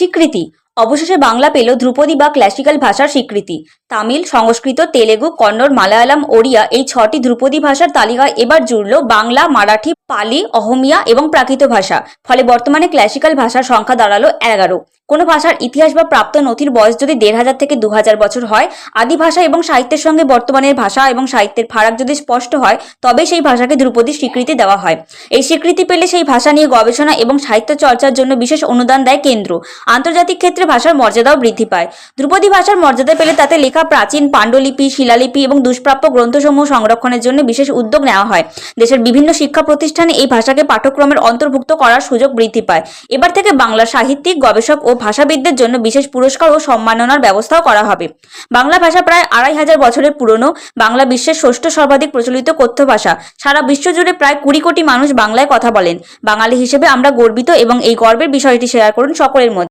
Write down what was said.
স্বীকৃতি। অবশেষে বাংলা পেল ধ্রুপদী বা ক্লাসিক্যাল ভাষার স্বীকৃতি। তামিল, সংস্কৃত, তেলেগু, কন্নড়, মালায়ালাম, ওড়িয়া এই ছটি ধ্রুপদী ভাষার তালিকায় এবার জুড়ল বাংলা, মারাঠি পালি, অহমিয়া এবং প্রাকৃত ভাষা। ফলে বর্তমানে ক্লাসিক্যাল ভাষার সংখ্যা দাঁড়াল এগারো। কোনো ভাষার ইতিহাস বা প্রাপ্ত নথির বয়স যদি দেড় হাজার থেকে দু হাজার বছর হয়, আদি ভাষা এবং সাহিত্যের সঙ্গে বর্তমানের ভাষা এবং সাহিত্যের ফারাক যদি স্পষ্ট হয়, তবে সেই ভাষাকে ধ্রুপদী স্বীকৃতি দেওয়া হয়। এই স্বীকৃতি পেলে সেই ভাষা নিয়ে গবেষণা এবং সাহিত্য চর্চার জন্য বিশেষ অনুদান দেয় কেন্দ্র। আন্তর্জাতিক ক্ষেত্রে ভাষার মর্যাদাও বৃদ্ধি পায়। ধ্রুপদী ভাষার মর্যাদা পেলে তাতে লেখা প্রাচীন পাণ্ডুলিপি, শিলালিপি এবং দুষ্প্রাপ্য গ্রন্থসমূহ সংরক্ষণের জন্য বিশেষ উদ্যোগ নেওয়া হয়। দেশের বিভিন্ন শিক্ষা প্রতিষ্ঠানে এই ভাষাকে পাঠ্যক্রমের অন্তর্ভুক্ত করার সুযোগ বৃদ্ধি পায়। এবার থেকে বাংলা সাহিত্যিক, গবেষক ও ভাষাবিদদের জন্য বিশেষ পুরস্কার ও সম্মাননার ব্যবস্থাও করা হবে। বাংলা ভাষা প্রায় আড়াই হাজার বছরের পুরনো। বাংলা বিশ্বের ষষ্ঠ সর্বাধিক প্রচলিত কথ্য ভাষা। সারা বিশ্ব জুড়ে প্রায় কুড়ি কোটি মানুষ বাংলায় কথা বলেন। বাঙালি হিসেবে আমরা গর্বিত এবং এই গর্বের বিষয়টি শেয়ার করুন সকলের মধ্যে।